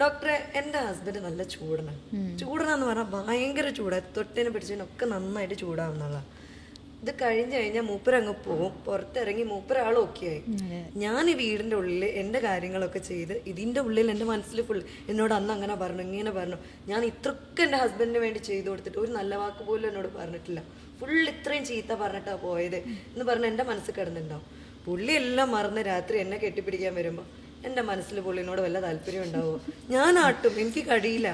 ഡോക്ടറെ എന്റെ ഹസ്ബൻഡ് നല്ല ചൂടനാണ് ചൂടനാന്ന് പറഞ്ഞാൽ ഭയങ്കര ചൂടാണ് തൊട്ടിനെ പിടിച്ചതിനൊക്കെ നന്നായിട്ട് ചൂടാവുന്നതാണ് ഇത് കഴിഞ്ഞ് കഴിഞ്ഞാൽ മൂപ്പരങ്ങ് പോവും. പുറത്തിറങ്ങി മൂപ്പരാൾ ഓക്കെ ആയി. ഞാൻ ഈ വീടിന്റെ ഉള്ളിൽ എന്റെ കാര്യങ്ങളൊക്കെ ചെയ്ത് ഇതിന്റെ ഉള്ളിൽ എന്റെ മനസ്സിൽ ഫുൾ എന്നോട് അന്ന് അങ്ങനെ പറഞ്ഞു ഇങ്ങനെ പറഞ്ഞു. ഞാൻ ഇത്രയ്ക്ക് എന്റെ ഹസ്ബൻഡിന് വേണ്ടി ചെയ്തു കൊടുത്തിട്ട് ഒരു നല്ല വാക്ക് പോലും എന്നോട് പറഞ്ഞിട്ടില്ല. ഫുൾ ഇത്രയും ചീത്ത പറഞ്ഞിട്ടാ പോയത്. എന്ന് പറഞ്ഞ് എന്റെ മനസ്സിൽ കിടന്നിട്ടുണ്ടാവും. പുള്ളി എല്ലാം മറന്ന് രാത്രി എന്നെ കെട്ടിപ്പിടിക്കാൻ വരുമ്പോൾ എന്റെ മനസ്സിൽ പുള്ളിനോട് വല്ല താല്പര്യം ഉണ്ടാവുമോ ഞാൻ ആട്ടും എനിക്ക് കഴിയില്ല.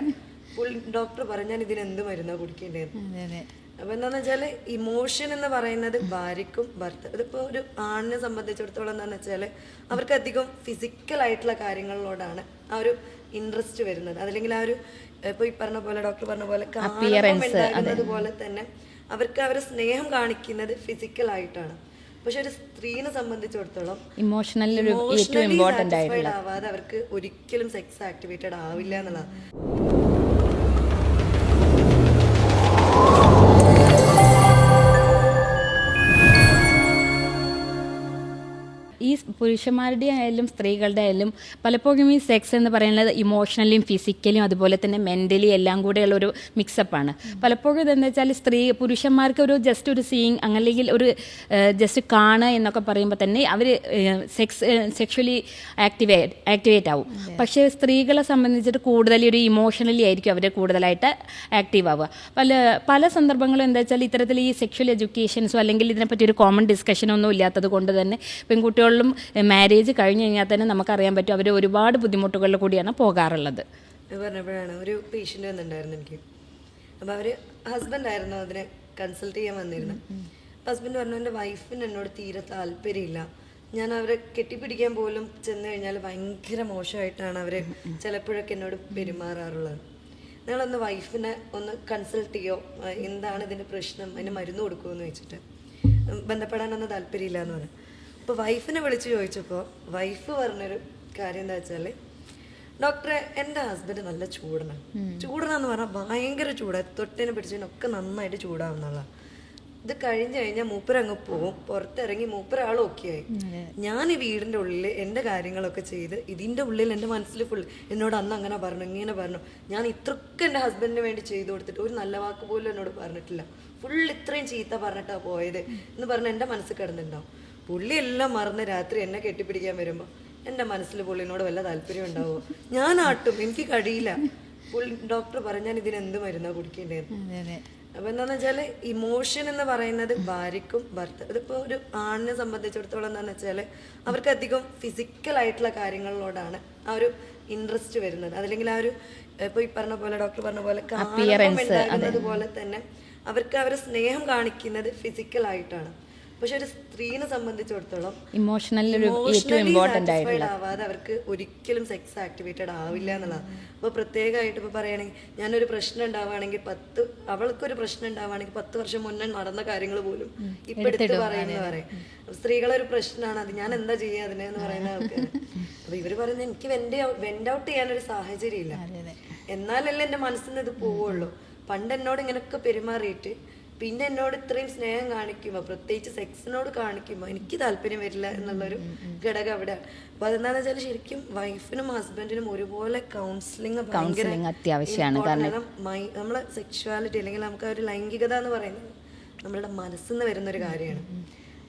പുള്ളി ഡോക്ടർ പറഞ്ഞാൽ ഇതിന് എന്ത് മരുന്നാ കുടിക്കേണ്ടത്? അപ്പൊ എന്താന്ന് വെച്ചാൽ ഇമോഷൻ എന്ന് പറയുന്നത് ഭാര്യക്കും ഭർത്ത ഇതിപ്പോ ഒരു ആണിനെ സംബന്ധിച്ചിടത്തോളം എന്താന്ന് വെച്ചാൽ അവർക്ക് അധികം ഫിസിക്കൽ ആയിട്ടുള്ള കാര്യങ്ങളിലോടാണ് ആ ഒരു ഇൻട്രസ്റ്റ് വരുന്നത്. അതല്ലെങ്കിൽ ആ ഒരു ഇപ്പൊ ഈ പറഞ്ഞ പോലെ ഡോക്ടർ പറഞ്ഞ പോലെ കാണുന്നത് പോലെ തന്നെ അവർക്ക് അവരെ സ്നേഹം കാണിക്കുന്നത് ഫിസിക്കൽ ആയിട്ടാണ്. പക്ഷെ ഒരു സ്ത്രീനെ സംബന്ധിച്ചിടത്തോളം ഇമോഷണൽ ഒരു ഏറ്റവും ഇമ്പോർട്ടന്റ് ആവാതെ അവർക്ക് ഒരിക്കലും സെക്സ് ആക്ടിവേറ്റഡ് ആവില്ല എന്നുള്ളതാണ്. പുരുഷന്മാരുടെ ആയാലും സ്ത്രീകളുടെ ആയാലും പലപ്പോഴും ഈ സെക്സ് എന്ന് പറയുന്നത് ഇമോഷണലിയും ഫിസിക്കലിയും അതുപോലെ തന്നെ മെന്റലി എല്ലാം കൂടെയുള്ള ഒരു മിക്സപ്പാണ് പലപ്പോഴും ഇതെന്ന് വെച്ചാൽ സ്ത്രീ പുരുഷന്മാർക്ക് ഒരു ജസ്റ്റ് ഒരു സീയിങ് അല്ലെങ്കിൽ ഒരു ജസ്റ്റ് കാണുക എന്നൊക്കെ പറയുമ്പോൾ തന്നെ അവർ സെക്സ് സെക്ഷലി ആക്ടിവേറ്റ് ആക്ടിവേറ്റ് ആവും. പക്ഷേ സ്ത്രീകളെ സംബന്ധിച്ചിട്ട് കൂടുതൽ ഒരു ഇമോഷണലി ആയിരിക്കും അവർ കൂടുതലായിട്ട് ആക്റ്റീവ് ആവുക. പല പല സന്ദർഭങ്ങളും എന്താ വെച്ചാൽ ഇത്തരത്തിൽ ഈ സെക്ഷൽ എഡ്യൂക്കേഷൻസോ അല്ലെങ്കിൽ ഇതിനെപ്പറ്റി ഒരു കോമൺ ഡിസ്കഷനൊന്നും ഇല്ലാത്തത് കൊണ്ട് തന്നെ പെൺകുട്ടികളിലും മാരേജ് കഴിഞ്ഞ് കഴിഞ്ഞാൽ തന്നെ നമുക്കറിയാൻ പറ്റും അവർ ഒരുപാട് ബുദ്ധിമുട്ടുകളിൽ കൂടിയാണ് പോകാറുള്ളത്. പറഞ്ഞപ്പോഴാണ് ഒരു പേഷ്യന്റ് വന്നിട്ടുണ്ടായിരുന്നു എനിക്ക്. അപ്പോൾ അവർ ഹസ്ബൻഡ് ആയിരുന്നു അതിനെ കൺസൾട്ട് ചെയ്യാൻ വന്നിരുന്നത് ഹസ്ബൻഡ് പറഞ്ഞു എന്റെ വൈഫിന് എന്നോട് തീരെ താല്പര്യമില്ല. ഞാൻ അവരെ കെട്ടിപ്പിടിക്കാൻ പോലും ചെന്ന് കഴിഞ്ഞാൽ ഭയങ്കര മോശമായിട്ടാണ് അവർ ചിലപ്പോഴൊക്കെ എന്നോട് പെരുമാറാറുള്ളത്. നിങ്ങളൊന്ന് വൈഫിനെ ഒന്ന് കൺസൾട്ട് ചെയ്യോ? എന്താണ് ഇതിന്റെ പ്രശ്നം? അതിന് മരുന്ന് കൊടുക്കുമോ എന്ന് വെച്ചിട്ട് ബന്ധപ്പെടാനൊന്നും താല്പര്യമില്ല എന്ന് പറഞ്ഞു. അപ്പോൾ വൈഫിനെ വിളിച്ച് ചോദിച്ചപ്പോൾ വൈഫ് പറഞ്ഞൊരു കാര്യം എന്താ വെച്ചാൽ ഡോക്ടറെ എന്റെ ഹസ്ബൻഡ് നല്ല ചൂടനാണ് ചൂടനാന്ന് പറഞ്ഞാൽ ഭയങ്കര ചൂടാണ് തൊട്ടിനെ പിടിച്ചതിനൊക്കെ നന്നായിട്ട് ചൂടാവുന്നുള്ള ഇത് കഴിഞ്ഞ് കഴിഞ്ഞാൽ മൂപ്പരങ്ങ് പോവും. പുറത്തിറങ്ങി മൂപ്പരാൾ ആയി. ഞാൻ ഈ വീടിന്റെ ഉള്ളിൽ എന്റെ കാര്യങ്ങളൊക്കെ ചെയ്ത് ഇതിന്റെ ഉള്ളിൽ എന്റെ മനസ്സിൽ ഫുൾ എന്നോട് അന്ന് അങ്ങനെ പറഞ്ഞു ഇങ്ങനെ പറഞ്ഞു. ഞാൻ ഇത്രയ്ക്ക് എന്റെ ഹസ്ബൻഡിന് വേണ്ടി ചെയ്തു കൊടുത്തിട്ട് ഒരു നല്ല വാക്ക് പോലും എന്നോട് പറഞ്ഞിട്ടില്ല. ഫുൾ ഇത്രയും ചീത്ത പറഞ്ഞിട്ടാ പോയത് എന്ന് പറഞ്ഞ് എന്റെ മനസ്സിൽ കിടന്നിട്ടുണ്ടാവും. പുള്ളി എല്ലാം മറന്ന് രാത്രി എന്നെ കെട്ടിപ്പിടിക്കാൻ വരുമ്പോൾ എന്റെ മനസ്സിൽ പുള്ളിനോട് വല്ല താല്പര്യം ഉണ്ടാവുമോ ഞാൻ ആട്ടും എനിക്ക് കഴിയില്ല. പുള്ളി ഡോക്ടർ പറഞ്ഞാൽ ഇതിന് എന്ത് മരുന്നാണ് കുടിക്കേണ്ടതെന്ന് അപ്പൊ എന്താണെന്ന് വെച്ചാൽ ഇമോഷൻ എന്ന് പറയുന്നത് ഭാര്യക്കും ഭർത്ത ഇതിപ്പോ ഒരു ആണിനെ സംബന്ധിച്ചിടത്തോളം എന്താണെന്ന് വെച്ചാൽ അവർക്ക് അധികം ഫിസിക്കൽ ആയിട്ടുള്ള കാര്യങ്ങളിലോടാണ് ആ ഒരു ഇൻട്രസ്റ്റ് വരുന്നത്. അതല്ലെങ്കിൽ ആ ഒരു ഇപ്പൊ ഈ പറഞ്ഞ പോലെ ഡോക്ടർ പറഞ്ഞ പോലെ കാണുമ്പോൾ ഉണ്ടാകുന്നത് പോലെ തന്നെ അവർക്ക് അവരെ സ്നേഹം കാണിക്കുന്നത് ഫിസിക്കൽ ആയിട്ടാണ്. പക്ഷെ ഒരു സ്ത്രീനെ സംബന്ധിച്ചിടത്തോളം ഇമോഷണലി സാറ്റിസ്ഫൈഡ് ഏറ്റവും emotionally ഇമ്പോർട്ടന്റ് satisfied ആയിട്ടുള്ള ആവാതെ അവർക്ക് ഒരിക്കലും സെക്സ് ആക്ടിവേറ്റഡ് ആവില്ല എന്നുള്ളതാണ്. അപ്പോൾ പ്രത്യേകമായിട്ട് ഇപ്പോൾ പറയുകയാണെങ്കിൽ ഞാനൊരു പ്രശ്നം ഉണ്ടാവുകയാണെങ്കിൽ പത്ത് അവൾക്കൊരു പ്രശ്നം ഉണ്ടാവുകയാണെങ്കിൽ പത്ത് വർഷം മുന്നേ നടന്ന കാര്യങ്ങൾ പോലും ഇപ്പൊ എടുത്ത് പറയുന്നത് പറയും. സ്ത്രീകളൊരു പ്രശ്നമാണ് അത് ഞാൻ എന്താ ചെയ്യുക അതിനെ എന്ന് പറയുന്ന ആൾക്കാർ അപ്പൊ ഇവർ പറയുന്നത് എനിക്ക് വെന്റ് വെന്റ് ഔട്ട് ചെയ്യാനൊരു സാഹചര്യം ഇല്ല എന്നാലല്ലേ എന്റെ മനസ്സിൽ നിന്ന് ഇത് പോവുള്ളൂ. പണ്ട് എന്നോട് ഇങ്ങനെയൊക്കെ പെരുമാറിയിട്ട് പിന്നെ എന്നോട് ഇത്രയും സ്നേഹം കാണിക്കുമ്പോൾ പ്രത്യേകിച്ച് സെക്സിനോട് കാണിക്കുമ്പോൾ എനിക്ക് താല്പര്യം വരില്ല എന്നുള്ളൊരു ഘടകം അവിടെ. അപ്പൊ അതെന്താന്ന് വെച്ചാൽ ശരിക്കും വൈഫിനും ഹസ്ബൻഡിനും ഒരുപോലെ കൗൺസിലിംഗ് കൗൺസിലിംഗ് അത്യാവശ്യമാണ്. കാരണം നമ്മളെ സെക്ഷുവാലിറ്റി അല്ലെങ്കിൽ നമുക്ക് ആ ഒരു ലൈംഗികത എന്ന് പറയുന്നത് നമ്മളുടെ മനസ്സിൽ നിന്ന് വരുന്ന ഒരു കാര്യമാണ്.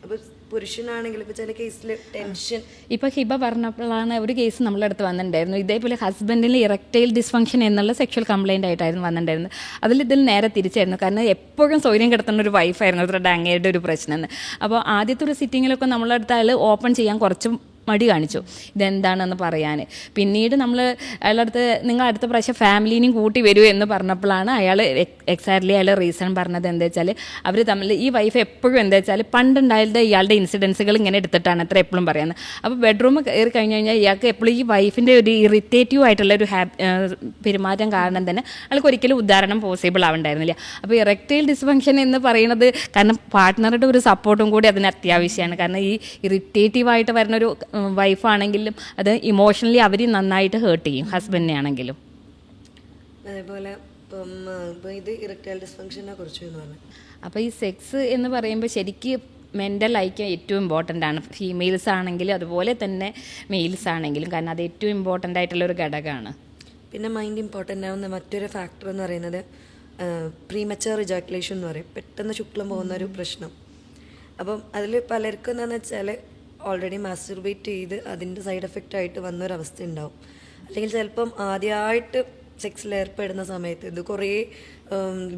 അപ്പൊ പുരുഷനാണെങ്കിൽ ഇപ്പൊ ചില കേസിൽ ടെൻഷൻ ഇപ്പോൾ ഹിബ പറഞ്ഞപ്പോഴാണ് ഒരു കേസ് നമ്മളെ അടുത്ത് വന്നിട്ടുണ്ടായിരുന്നു ഇതേപോലെ ഹസ്ബൻഡിന് ഇറക്റ്റൈൽ ഡിസ്ഫങ്ഷൻ എന്നുള്ള സെക്ഷൽ കംപ്ലൈന്റ് ആയിട്ടായിരുന്നു വന്നിട്ടുണ്ടായിരുന്നത്. അതിൽ ഇതിൽ നേരെ തിരിച്ചായിരുന്നു. കാരണം എപ്പോഴും സൗകര്യം കിടത്തുന്ന ഒരു വൈഫായിരുന്നു അത്ര ഡാങ്ങയുടെ ഒരു പ്രശ്നം അപ്പോൾ ആദ്യത്തെ ഒരു സിറ്റിങ്ങിലൊക്കെ നമ്മളെ അടുത്ത് അയാൾ ഓപ്പൺ ചെയ്യാൻ കുറച്ചും മടി കാണിച്ചു. ഇതെന്താണെന്ന് പറയാൻ പിന്നീട് നമ്മൾ അയാളടുത്ത് നിങ്ങൾ അടുത്ത പ്രാവശ്യം ഫാമിലീനെയും കൂട്ടി വരൂ എന്ന് പറഞ്ഞപ്പോഴാണ് അയാൾ എക്സാക്ട്ലി അയാൾ റീസൺ പറഞ്ഞത് എന്താ വെച്ചാൽ അവർ തമ്മിൽ ഈ വൈഫ് എപ്പോഴും എന്താ വെച്ചാൽ പണ്ടുണ്ടായത് ഇയാളുടെ ഇൻസിഡൻസുകൾ ഇങ്ങനെ എടുത്തിട്ടാണ് അത്ര എപ്പോഴും പറയുന്നത്. അപ്പോൾ ബെഡ്റൂം കയറി കഴിഞ്ഞ് കഴിഞ്ഞാൽ ഇയാൾക്ക് എപ്പോഴും ഈ വൈഫിന്റെ ഒരു ഇറിറ്റേറ്റീവ് ആയിട്ടുള്ള ഒരു ഹാ പെരുമാറ്റം കാരണം തന്നെ അയാൾക്ക് ഒരിക്കലും ഉദാഹരണം പോസിബിൾ ആവണ്ടായിരുന്നില്ല. അപ്പോൾ ഇറക്റ്റൈൽ ഡിസ്ഫങ്ഷൻ എന്ന് പറയുന്നത് കാരണം പാർട്ട്ണറുടെ ഒരു സപ്പോർട്ടും കൂടി അതിന് അത്യാവശ്യമാണ്. കാരണം ഈ ഇറിറ്റേറ്റീവ് ആയിട്ട് വരുന്ന ഒരു വൈഫാണെങ്കിലും അത് ഇമോഷണലി അവർ നന്നായിട്ട് ഹേർട്ട് ചെയ്യും ഹസ്ബൻഡിനെ ആണെങ്കിലും. അതേപോലെ ഇത് ഇറക്ടൈൽ ഡിസ്ഫങ്ഷനെ കുറിച്ച് എന്ന് പറഞ്ഞു. അപ്പോൾ ഈ സെക്സ് എന്ന് പറയുമ്പോൾ ശരിക്ക് മെന്റൽ ഐക്യം ഏറ്റവും ഇമ്പോർട്ടന്റ് ആണ്. ഫീമെയിൽസ് ആണെങ്കിലും അതുപോലെ തന്നെ മെയിൽസ് ആണെങ്കിലും കാരണം അത് ഏറ്റവും ഇമ്പോർട്ടന്റ് ആയിട്ടുള്ള ഒരു ഘടകമാണ്. പിന്നെ മൈൻഡ് ഇമ്പോർട്ടന്റ് ആവുന്ന മറ്റൊരു ഫാക്ടർ എന്ന് പറയുന്നത് പ്രീമച്ചർ റിജാക്കുലേഷൻ എന്ന് പറയും. പെട്ടെന്ന് ശുക്ലം പോകുന്ന ഒരു പ്രശ്നം. അപ്പം അതിൽ പലർക്കും എന്താണെന്ന് വെച്ചാൽ ഓൾറെഡി മാസ്റ്റർബേറ്റ് ചെയ്ത് അതിന്റെ സൈഡ് എഫക്റ്റ് ആയിട്ട് വന്നൊരവസ്ഥ ഉണ്ടാവും അല്ലെങ്കിൽ ചിലപ്പം ആദ്യമായിട്ട് സെക്സിൽ ഏർപ്പെടുന്ന സമയത്ത് ഇത് കുറേ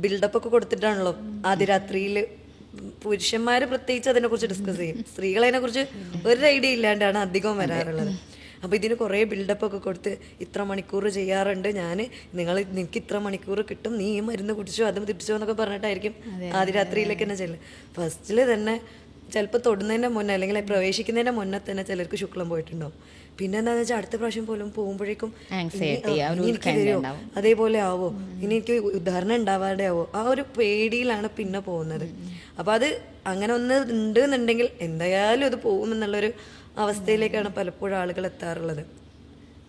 ബിൽഡപ്പ് ഒക്കെ കൊടുത്തിട്ടാണല്ലോ ആദ്യ രാത്രിയിൽ പുരുഷന്മാർ പ്രത്യേകിച്ച് അതിനെക്കുറിച്ച് ഡിസ്കസ് ചെയ്യും. സ്ത്രീകൾ അതിനെക്കുറിച്ച് ഒരു ഐഡിയ ഇല്ലാണ്ടാണ് അധികം വരാറുള്ളത്. അപ്പോൾ ഇതിന് കുറേ ബിൽഡപ്പ് ഒക്കെ കൊടുത്ത് ഇത്ര മണിക്കൂർ ചെയ്യാറുണ്ട് ഞാൻ നിങ്ങൾ നിനക്ക് ഇത്ര മണിക്കൂർ കിട്ടും നീ ഈ മരുന്ന് കുടിച്ചോ അതും തിരിച്ചോ എന്നൊക്കെ പറഞ്ഞിട്ടായിരിക്കും ആദ്യ രാത്രിയിലേക്ക് തന്നെ ചെല്ലുക ഫസ്റ്റിൽ തന്നെ ചിലപ്പോൾ തൊടുന്നതിന്റെ മുന്നേ അല്ലെങ്കിൽ പ്രവേശിക്കുന്നതിന്റെ മുന്നേ തന്നെ ചിലർക്ക് ശുക്ലം പോയിട്ടുണ്ടാവും. പിന്നെ എന്താണെന്ന് വെച്ചാൽ അടുത്ത പ്രാവശ്യം പോലും പോകുമ്പോഴേക്കും എനിക്ക്. അതേപോലെ ആവോ? ഇനി എനിക്ക് ഉദാഹരണം ഉണ്ടാവാതെ ആവോ? ആ ഒരു പേടിയിലാണ് പിന്നെ പോകുന്നത്. അപ്പോൾ അത് അങ്ങനെ ഒന്ന് ഉണ്ട് എന്നുണ്ടെങ്കിൽ എന്തായാലും അത് പോകുമെന്നുള്ളൊരു അവസ്ഥയിലേക്കാണ് പലപ്പോഴും ആളുകൾ എത്താറുള്ളത്.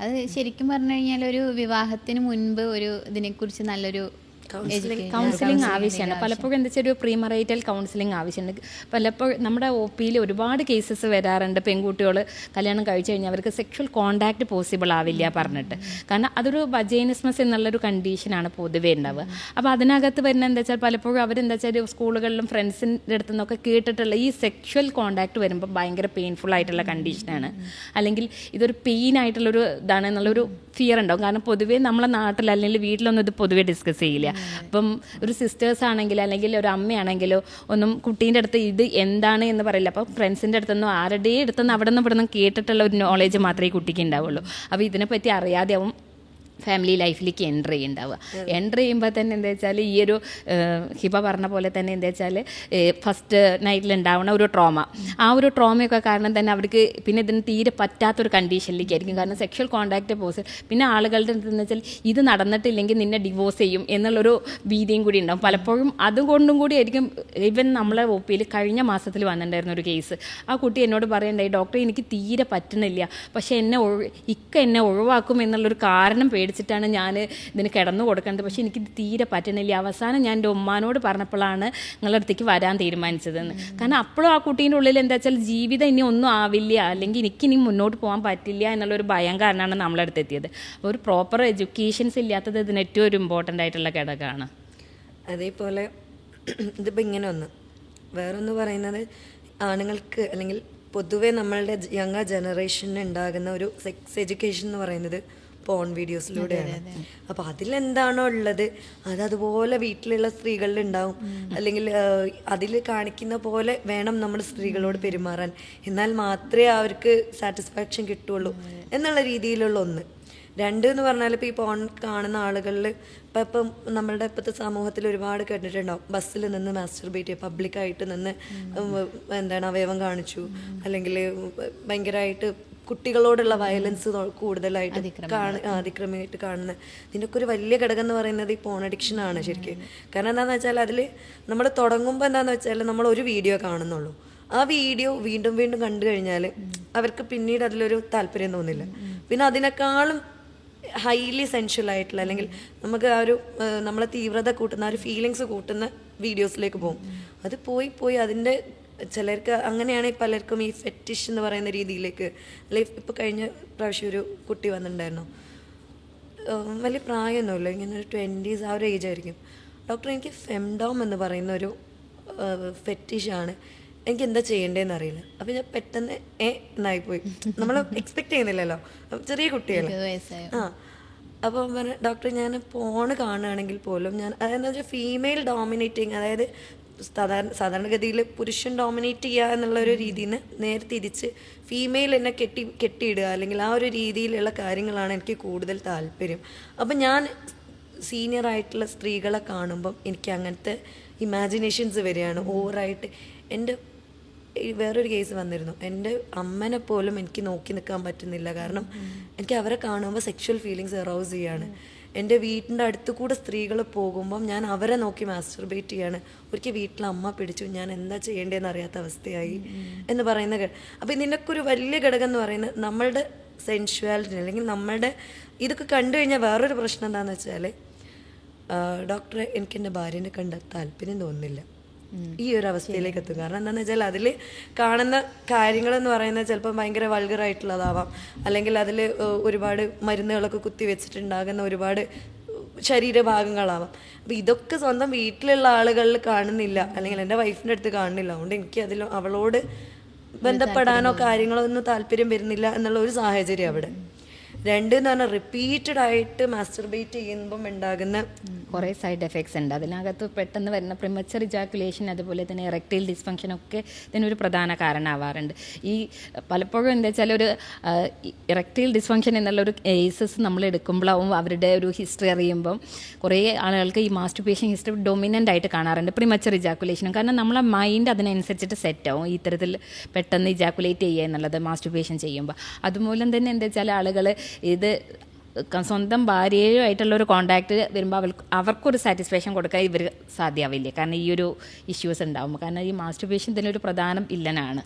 അത് ശരിക്കും പറഞ്ഞു കഴിഞ്ഞാൽ ഒരു വിവാഹത്തിന് മുൻപ് ഒരു ഇതിനെക്കുറിച്ച് നല്ലൊരു കൗൺസിലിംഗ് ആവശ്യമാണ്. പലപ്പോഴും എന്താ വെച്ചാൽ ഒരു പ്രീമറൈറ്റൽ കൗൺസിലിംഗ് ആവശ്യമുണ്ട്. പലപ്പോഴും നമ്മുടെ ഒ പിയിൽ ഒരുപാട് കേസസ് വരാറുണ്ട്. പെൺകുട്ടികൾ കല്യാണം കഴിച്ചു കഴിഞ്ഞാൽ അവർക്ക് സെക്ഷൽ കോണ്ടാക്ട് പോസിബിൾ ആവില്ല പറഞ്ഞിട്ട്. കാരണം അതൊരു വജൈനിസ്മസ് എന്നുള്ളൊരു കണ്ടീഷനാണ് പൊതുവേ ഉണ്ടാവുക. അപ്പോൾ അതിനകത്ത് വരുന്ന എന്താ വെച്ചാൽ പലപ്പോഴും അവരെന്താ വെച്ചാൽ സ്കൂളുകളിലും ഫ്രണ്ട്സിന്റെ അടുത്തു നിന്നൊക്കെ കേട്ടിട്ടുള്ള ഈ സെക്ഷൽ കോണ്ടാക്ട് വരുമ്പോൾ ഭയങ്കര പെയിൻഫുൾ ആയിട്ടുള്ള കണ്ടീഷനാണ് അല്ലെങ്കിൽ ഇതൊരു പെയിൻ ആയിട്ടുള്ളൊരു ഇതാണ് എന്നുള്ളൊരു ഫിയർ ഉണ്ടാവും. കാരണം പൊതുവേ നമ്മളെ നാട്ടിൽ അല്ലെങ്കിൽ വീട്ടിലൊന്നും ഇത് പൊതുവേ ഡിസ്കസ് ചെയ്യില്ല. അപ്പം ഒരു സിസ്റ്റേഴ്സ് ആണെങ്കിലും അല്ലെങ്കിൽ ഒരു അമ്മയാണെങ്കിലോ ഒന്നും കുട്ടീന്റെ അടുത്ത് ഇത് എന്താണ് എന്ന് പറയില്ല. അപ്പോൾ ഫ്രണ്ട്സിന്റെ അടുത്തൊന്നും ആരുടെയും അടുത്തൊന്നും അവിടെ നിന്ന് ഇവിടെ നിന്ന് കേട്ടിട്ടുള്ള ഒരു നോളേജ് മാത്രമേ കുട്ടിക്ക് ഉണ്ടാവുള്ളൂ. അപ്പോൾ ഇതിനെപ്പറ്റി അറിയാതെ ആവും ഫാമിലി ലൈഫിലേക്ക് എന്റർ ചെയ്യുന്നുണ്ടാവുക. എന്റർ ചെയ്യുമ്പോൾ തന്നെ എന്താ വെച്ചാൽ ഈ ഒരു ഹിബ പറഞ്ഞ പോലെ തന്നെ എന്താ വെച്ചാൽ ഫസ്റ്റ് നൈറ്റിൽ ഉണ്ടാവുന്ന ഒരു ട്രോമ ആ ഒരു ട്രോമയൊക്കെ കാരണം തന്നെ അവർക്ക് പിന്നെ ഇതിന് തീരെ പറ്റാത്തൊരു കണ്ടീഷനിലേക്കായിരിക്കും കാരണം സെക്ഷൽ കോൺടാക്റ്റ് പോസ് പിന്നെ ആളുകളുടെ എന്താണെന്ന് എന്ന് വെച്ചാൽ ഇത് നടന്നിട്ടില്ലെങ്കിൽ നിന്നെ ഡിവോഴ്സ് ചെയ്യും എന്നുള്ളൊരു ഭീതിയും കൂടി ഉണ്ടാവും. പലപ്പോഴും അതുകൊണ്ടും കൂടി ആയിരിക്കും. ഇവൻ നമ്മളെ ഒ പിയിൽ കഴിഞ്ഞ മാസത്തിൽ വന്നിട്ടുണ്ടായിരുന്ന ഒരു കേസ് ആ കുട്ടി എന്നോട് പറയണ്ടായി ഡോക്ടർ എനിക്ക് തീരെ പറ്റുന്നില്ല. പക്ഷേ എന്നെ ഒഴി ഇക്ക എന്നെ ഒഴിവാക്കും എന്നുള്ളൊരു കാരണം പേടിച്ചിട്ടാണ് ഞാൻ ഇതിന് കിടന്നു കൊടുക്കുന്നത്. പക്ഷേ എനിക്ക് തീരെ പറ്റണില്ല. അവസാനം ഞാൻ എന്റെ ഉമ്മാനോട് പറഞ്ഞപ്പോഴാണ് നിങ്ങളുടെ അടുത്തേക്ക് വരാൻ തീരുമാനിച്ചതെന്ന്. കാരണം അപ്പോഴും ആ കുട്ടീന്റെ ഉള്ളിൽ എന്താ വെച്ചാൽ ജീവിതം ഇനി ഒന്നും ആവില്ല. അല്ലെങ്കിൽ എനിക്ക് ഇനി മുന്നോട്ട് പോകാൻ പറ്റില്ല എന്നുള്ളൊരു ഭയം കാരണമാണ് നമ്മളെ അടുത്ത് എത്തിയത്. ഒരു പ്രോപ്പർ എഡ്യൂക്കേഷൻസ് ഇല്ലാത്തത് ഇതിന് ഏറ്റവും ഒരു ഇമ്പോർട്ടന്റ് ആയിട്ടുള്ള ഘടകമാണ്. അതേപോലെ ഇതിപ്പോൾ ഇങ്ങനെ ഒന്ന്. വേറൊന്ന് പറയുന്നത് ആണുങ്ങൾക്ക് അല്ലെങ്കിൽ പൊതുവേ നമ്മളുടെ യങ്ങർ ജനറേഷന് ഉണ്ടാകുന്ന ഒരു സെക്സ് എഡ്യൂക്കേഷൻ എന്ന് പറയുന്നത് പോൺ വീഡിയോസിലൂടെയാണ് അപ്പൊ അതിലെന്താണോ ഉള്ളത്? അത് അതുപോലെ വീട്ടിലുള്ള സ്ത്രീകളിൽ ഉണ്ടാവും അല്ലെങ്കിൽ അതിൽ കാണിക്കുന്ന പോലെ വേണം നമ്മൾ സ്ത്രീകളോട് പെരുമാറാൻ. എന്നാൽ മാത്രമേ അവർക്ക് സാറ്റിസ്ഫാക്ഷൻ കിട്ടുള്ളൂ എന്നുള്ള രീതിയിലുള്ള ഒന്ന്. രണ്ട് എന്ന് പറഞ്ഞാൽ ഇപ്പോൾ ഈ പോൺ കാണുന്ന ആളുകളിൽ ഇപ്പം ഇപ്പം നമ്മളുടെ ഇപ്പോഴത്തെ സമൂഹത്തിൽ ഒരുപാട് കേട്ടിട്ടുണ്ടാവും. ബസ്സിൽ നിന്ന് മാസ്റ്റർബേറ്റ് ചെയ്യുക പബ്ലിക്കായിട്ട് നിന്ന് എന്താണ് അവയവം കാണിച്ചു. അല്ലെങ്കിൽ ഭയങ്കരമായിട്ട് കുട്ടികളോടുള്ള വയലൻസ് കൂടുതലായിട്ട് കാണ അതിക്രമമായിട്ട് കാണുന്ന. ഇതിന്റെയൊക്കെ ഒരു വലിയ ഘടകം എന്ന് പറയുന്നത് ഈ ഫോൺ അഡിക്ഷൻ ആണ് ശരിക്കും. കാരണം എന്താണെന്ന് വെച്ചാൽ അതിൽ നമ്മൾ തുടങ്ങുമ്പോൾ എന്താണെന്ന് വെച്ചാൽ നമ്മൾ ഒരു വീഡിയോ കാണുന്നുള്ളൂ. ആ വീഡിയോ വീണ്ടും വീണ്ടും കണ്ടു കഴിഞ്ഞാൽ അവർക്ക് പിന്നീട് അതിലൊരു താല്പര്യം തോന്നില്ല. പിന്നെ അതിനേക്കാളും ഹൈലി സെൻഷ്യൽ ആയിട്ടുള്ള അല്ലെങ്കിൽ നമുക്ക് ആ ഒരു നമ്മളെ തീവ്രത കൂട്ടുന്ന ആ ഒരു ഫീലിങ്സ് കൂട്ടുന്ന വീഡിയോസിലേക്ക് പോകും. അത് പോയി പോയി അതിന്റെ ചിലർക്ക് അങ്ങനെയാണ് പലർക്കും ഈ ഫെറ്റിഷ് എന്ന് പറയുന്ന രീതിയിലേക്ക്. അല്ലെങ്കിൽ ഇപ്പോൾ കഴിഞ്ഞ പ്രാവശ്യം ഒരു കുട്ടി വന്നിട്ടുണ്ടായിരുന്നു. വലിയ പ്രായമൊന്നുമില്ല. ഇങ്ങനെ ഒരു ട്വന്റീസ് ആ ഒരു ഏജ് ആയിരിക്കും. ഡോക്ടർ എനിക്ക് ഫെംഡോം എന്ന് പറയുന്ന ഒരു ഫെറ്റിഷാണ് എനിക്ക് എന്താ ചെയ്യേണ്ടതെന്ന് അറിയില്ല. അപ്പം ഞാൻ പെട്ടെന്ന് ഏ എന്നായിപ്പോയി നമ്മൾ എക്സ്പെക്ട് ചെയ്യുന്നില്ലല്ലോ. അപ്പൊ ചെറിയ കുട്ടിയല്ലേ. ആ. പറഞ്ഞു ഡോക്ടർ ഞാൻ പോണ് കാണുകയാണെങ്കിൽ പോലും ഞാൻ അതായത് ഫീമെയിൽ ഡോമിനേറ്റിങ് അതായത് സാധാരണ സാധാരണഗതിയിൽ പുരുഷൻ ഡോമിനേറ്റ് ചെയ്യുക എന്നുള്ള ഒരു രീതിയിൽ നിന്ന് നേരെ തിരിച്ച് ഫീമെയിൽ എന്നെ കെട്ടി കെട്ടിയിടുക. അല്ലെങ്കിൽ ആ ഒരു രീതിയിലുള്ള കാര്യങ്ങളാണ് എനിക്ക് കൂടുതൽ താല്പര്യം. അപ്പം ഞാൻ സീനിയർ ആയിട്ടുള്ള സ്ത്രീകളെ കാണുമ്പം എനിക്ക് അങ്ങനത്തെ ഇമാജിനേഷൻസ് വരികയാണ്. ഓവറായിട്ട് എന്റെ വേറൊരു കേസ് വന്നിരുന്നു. എന്റെ അമ്മനെ പോലും എനിക്ക് നോക്കി നിൽക്കാൻ പറ്റുന്നില്ല. കാരണം എനിക്ക് അവരെ കാണുമ്പോൾ സെക്ഷൽ ഫീലിങ്സ് അറൗസ് ചെയ്യാണ്. എന്റെ വീട്ടിന്റെ അടുത്ത് കൂടെ സ്ത്രീകൾ പോകുമ്പം ഞാൻ അവരെ നോക്കി മാസ്റ്റർബേറ്റ് ചെയ്യാണ്. ഒരിക്കൽ വീട്ടിൽ അമ്മ പിടിച്ചു ഞാൻ എന്താ ചെയ്യേണ്ടതെന്ന് അറിയാത്ത അവസ്ഥയായി. എന്ന് പറയുന്ന അപ്പം അപ്പോൾ ഇതിന്റെയൊക്കെ ഒരു വലിയ ഘടകം എന്ന് പറയുന്നത് നമ്മളുടെ സെൻഷ്വാലിറ്റി അല്ലെങ്കിൽ നമ്മളുടെ ഇതൊക്കെ കണ്ടു കഴിഞ്ഞാൽ വേറൊരു പ്രശ്നം എന്താണെന്ന് വെച്ചാൽ ഡോക്ടറെ എനിക്ക് എന്റെ ഭാര്യനെ കണ്ട താല്പര്യം തോന്നുന്നില്ല. ഈ ഒരു അവസ്ഥയിലേക്ക് എത്തും. കാരണം എന്താണെന്ന് വെച്ചാൽ അതിൽ കാണുന്ന കാര്യങ്ങളെന്ന് പറയുന്നത് ചിലപ്പോൾ ഭയങ്കര വൾഗറായിട്ടുള്ളതാവാം അല്ലെങ്കിൽ അതിൽ ഒരുപാട് മരുന്നുകളൊക്കെ കുത്തി വെച്ചിട്ടുണ്ടാകുന്ന ഒരുപാട് ശരീരഭാഗങ്ങളാവാം. അപ്പോൾ ഇതൊക്കെ സ്വന്തം വീട്ടിലുള്ള ആളുകളിൽ കാണുന്നില്ല. അല്ലെങ്കിൽ എന്റെ വൈഫിന്റെ അടുത്ത് കാണുന്നില്ല. അതുകൊണ്ട് എനിക്ക് അതിൽ അവളോട് ബന്ധപ്പെടാനോ കാര്യങ്ങളോ ഒന്നും താല്പര്യം വരുന്നില്ല എന്നുള്ള ഒരു സാഹചര്യം അവിടെ. രണ്ട് എന്ന് പറഞ്ഞാൽ റിപ്പീറ്റഡ് ആയിട്ട് മാസ്റ്റർബേറ്റ് ചെയ്യുമ്പം ഉണ്ടാകുന്ന കുറേ സൈഡ് എഫക്ട്സ് ഉണ്ട്. അതിനകത്ത് പെട്ടെന്ന് വരുന്ന പ്രിമച്ചർ ഇജാക്കുലേഷൻ അതുപോലെ തന്നെ ഇറക്ടൈൽ ഡിസ്ഫങ്ഷൻ ഒക്കെ ഇതിനൊരു പ്രധാന കാരണമാവാറുണ്ട്. ഈ പലപ്പോഴും എന്താ വെച്ചാൽ ഒരു ഇറക്ടൈൽ ഡിസ്ഫങ്ഷൻ എന്നുള്ള ഒരു കേസസ് നമ്മൾ എടുക്കുമ്പോഴാവും അവരുടെ ഒരു ഹിസ്റ്ററി അറിയുമ്പം. കുറേ ആളുകൾക്ക് ഈ മാസ്റ്റർബേഷൻ ഹിസ്റ്ററി ഡൊമിനന്റ് ആയിട്ട് കാണാറുണ്ട് പ്രിമച്ചർ ഇജാക്കുലേഷനും കാരണം നമ്മളെ മൈൻഡ് അതിനനുസരിച്ചിട്ട് സെറ്റ് ആവും ഇത്തരത്തിൽ പെട്ടെന്ന് ഇജാക്കുലേറ്റ് ചെയ്യുക എന്നുള്ളത് മാസ്റ്റർബേഷൻ ചെയ്യുമ്പോൾ അതുമൂലം തന്നെ എന്താ വെച്ചാൽ ആളുകൾ ഇത് സ്വന്തം ഭാര്യയുമായിട്ടുള്ള ഒരു കോണ്ടാക്ട് വരുമ്പോൾ അവർക്ക് അവർക്കൊരു സാറ്റിസ്ഫാക്ഷൻ കൊടുക്കാൻ ഇവർ സാധ്യമാവില്ല കാരണം ഈ ഒരു ഇഷ്യൂസ് ഉണ്ടാവും കാരണം ഈ മാസ്റ്റുബേഷൻ തന്നെ ഒരു പ്രധാനം ഇല്ലനാണ്